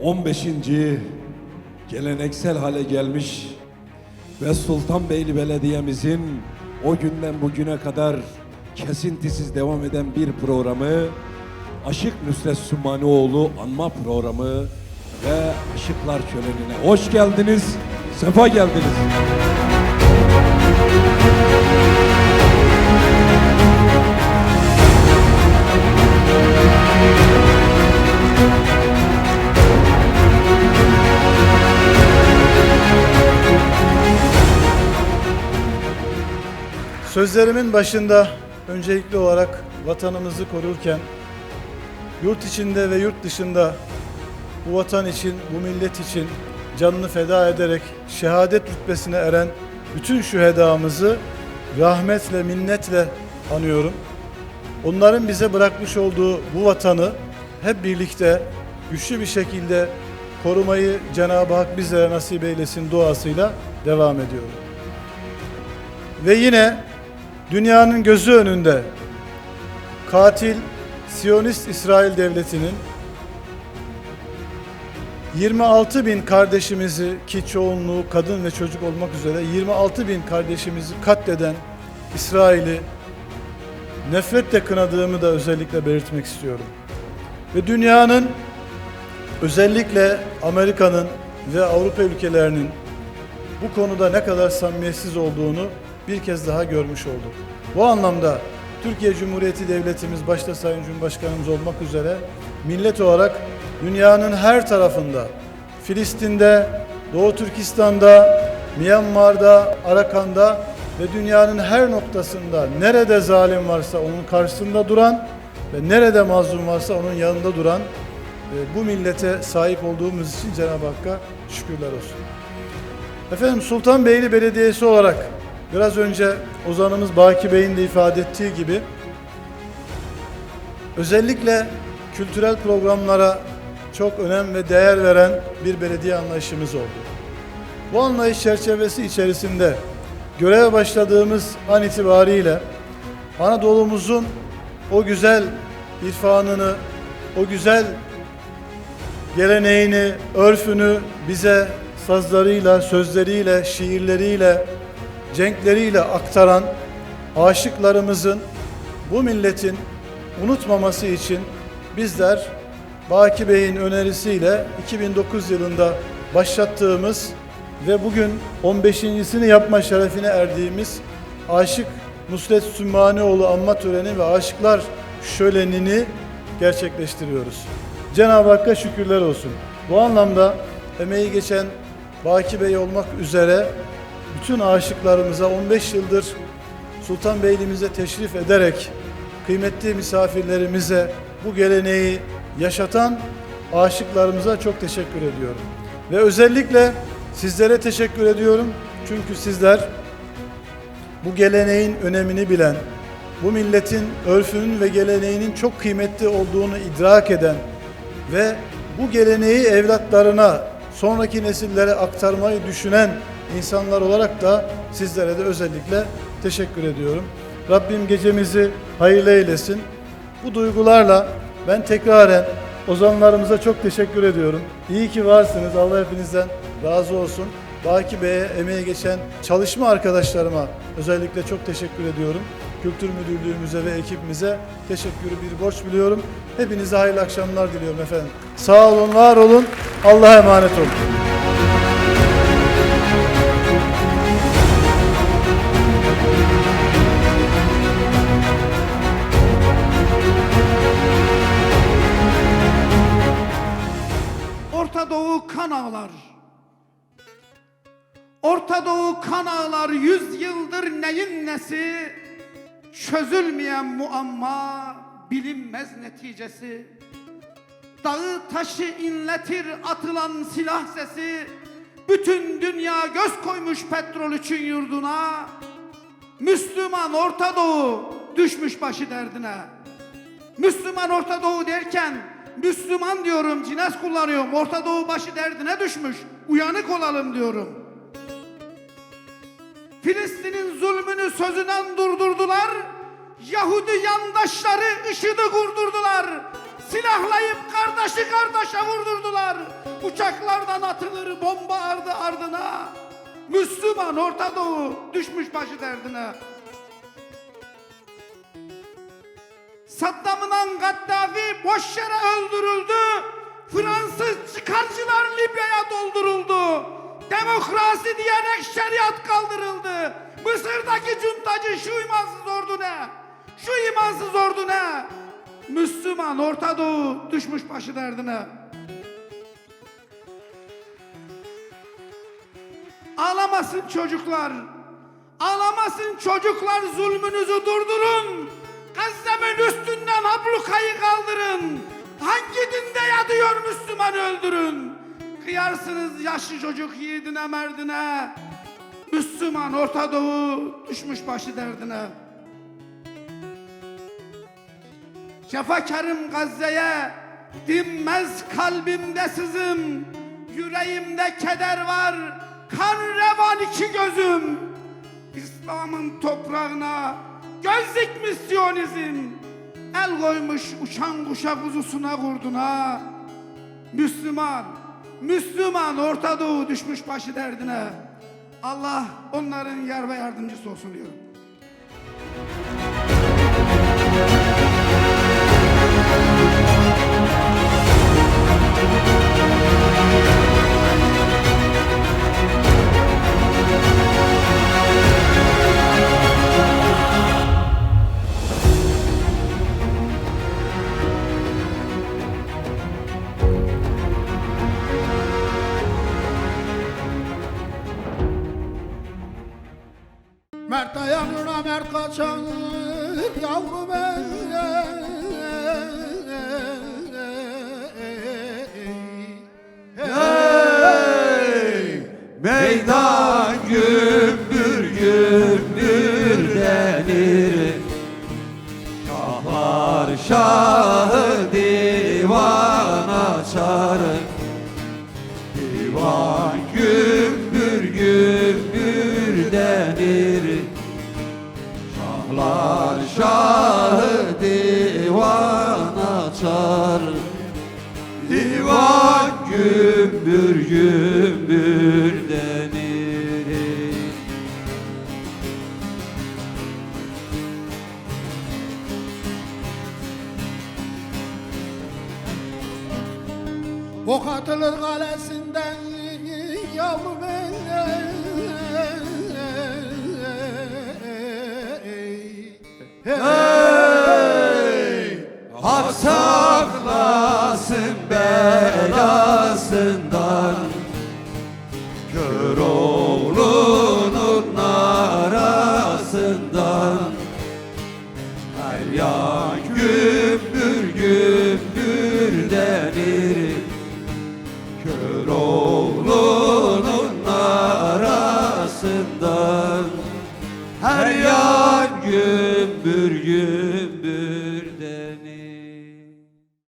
15. geleneksel hale gelmiş ve Sultanbeyli Belediye'mizin o günden bugüne kadar kesintisiz devam eden bir programı Aşık Nusret Sümanioğlu anma programı ve Aşıklar Şöleni'ne hoş geldiniz, sefa geldiniz. Sözlerimin başında öncelikli olarak vatanımızı korurken yurt içinde ve yurt dışında bu vatan için, bu millet için canını feda ederek şehadet rütbesine eren bütün şühedamızı rahmetle, minnetle anıyorum. Onların bize bırakmış olduğu bu vatanı hep birlikte güçlü bir şekilde korumayı Cenab-ı Hak bize nasip eylesin duasıyla devam ediyorum. Ve yine dünyanın gözü önünde katil Siyonist İsrail Devleti'nin 26 bin kardeşimizi ki çoğunluğu kadın ve çocuk olmak üzere 26 bin kardeşimizi katleden İsrail'i nefretle kınadığımı da özellikle belirtmek istiyorum. Ve dünyanın özellikle Amerika'nın ve Avrupa ülkelerinin bu konuda ne kadar samimiyetsiz olduğunu bir kez daha görmüş olduk. Bu anlamda Türkiye Cumhuriyeti Devletimiz başta Sayın Cumhurbaşkanımız olmak üzere millet olarak dünyanın her tarafında Filistin'de, Doğu Türkistan'da, Myanmar'da, Arakan'da ve dünyanın her noktasında nerede zalim varsa onun karşısında duran ve nerede mazlum varsa onun yanında duran e, bu millete sahip olduğumuz için Cenab-ı Hakk'a şükürler olsun. Efendim Sultanbeyli Belediyesi olarak biraz önce ozanımız Baki Bey'in de ifade ettiği gibi özellikle kültürel programlara çok önem ve değer veren bir belediye anlayışımız oldu. Bu anlayış çerçevesi içerisinde göreve başladığımız an itibariyle Anadolu'muzun o güzel irfanını, o güzel geleneğini, örfünü bize sazlarıyla, sözleriyle, şiirleriyle, cenkleriyle aktaran aşıklarımızın bu milletin unutmaması için bizler Baki Bey'in önerisiyle 2009 yılında başlattığımız ve bugün 15.sini yapma şerefine erdiğimiz Aşık Nusret Sümmanioğlu anma töreni ve Aşıklar Şöleni'ni gerçekleştiriyoruz. Cenab-ı Hakk'a şükürler olsun. Bu anlamda emeği geçen Baki Bey olmak üzere bütün aşıklarımıza 15 yıldır Sultanbeyli'mize teşrif ederek kıymetli misafirlerimize bu geleneği yaşatan aşıklarımıza çok teşekkür ediyorum. Ve özellikle sizlere teşekkür ediyorum. Çünkü sizler bu geleneğin önemini bilen, bu milletin örfünün ve geleneğinin çok kıymetli olduğunu idrak eden ve bu geleneği evlatlarına, sonraki nesillere aktarmayı düşünen insanlar olarak da sizlere de özellikle teşekkür ediyorum. Rabbim gecemizi hayırlı eylesin. Bu duygularla ben tekraren ozanlarımıza çok teşekkür ediyorum. İyi ki varsınız. Allah hepinizden razı olsun. Baki Bey'e emeği geçen çalışma arkadaşlarıma özellikle çok teşekkür ediyorum. Kültür Müdürlüğümüze ve ekibimize teşekkürü bir borç biliyorum. Hepinize hayırlı akşamlar diliyorum efendim. Sağ olun, var olun. Allah'a emanet olun. Orta Doğu kan ağlar yüz yıldır neyin nesi? Çözülmeyen muamma bilinmez neticesi. Dağı taşı inletir atılan silah sesi. Bütün dünya göz koymuş petrol için yurduna. Müslüman Orta Doğu düşmüş başı derdine. Müslüman Orta Doğu derken Müslüman diyorum, cines kullanıyorum. Orta Doğu başı derdine düşmüş. Uyanık olalım diyorum. Filistin'in zulmünü sözünden durdurdular. Yahudi yandaşları IŞİD'i kurdurdular. Silahlayıp kardeşi kardeşe vurdurdular. Uçaklardan atılır bomba ardı ardına. Müslüman Orta Doğu düşmüş başı derdine. Saddam'ın Gaddafi boş yere öldürüldü. Fransız çıkarcılar Libya'ya dolduruldu. Demokrasi diyerek şeriat kaldırıldı. Mısır'daki cuntacı şu imansız ordu ne? Şu imansız ordu ne? Müslüman Orta Doğu düşmüş başı derdine. Ağlamasın çocuklar. Ağlamasın çocuklar zulmünüzü durdurun. Gazze'min üstünden ablukayı kaldırın. Hangi dinde yatıyor Müslüman öldürün. Kıyarsınız yaşlı çocuk yiğidine merdine. Müslüman Orta Doğu düşmüş başı derdine. Cefakarım Gazze'ye dinmez kalbimde sızım Yüreğimde keder var kan revan iki gözüm İslam'ın toprağına göz dikmiş Siyonizm El koymuş uçan kuşa kuzusuna kurduna Müslüman, Müslüman Orta Doğu düşmüş başı derdine Allah onların yar ve yardımcısı olsun diyorum. Mert dayanına mert kaçan yavrum ey. Meydan gümbür gümbür denir Şahlar şahı Şahlar şahı divan açar. Divan gümbür gümbür denir. Ok atılır kalesinden Hey! Hak saklasın belasından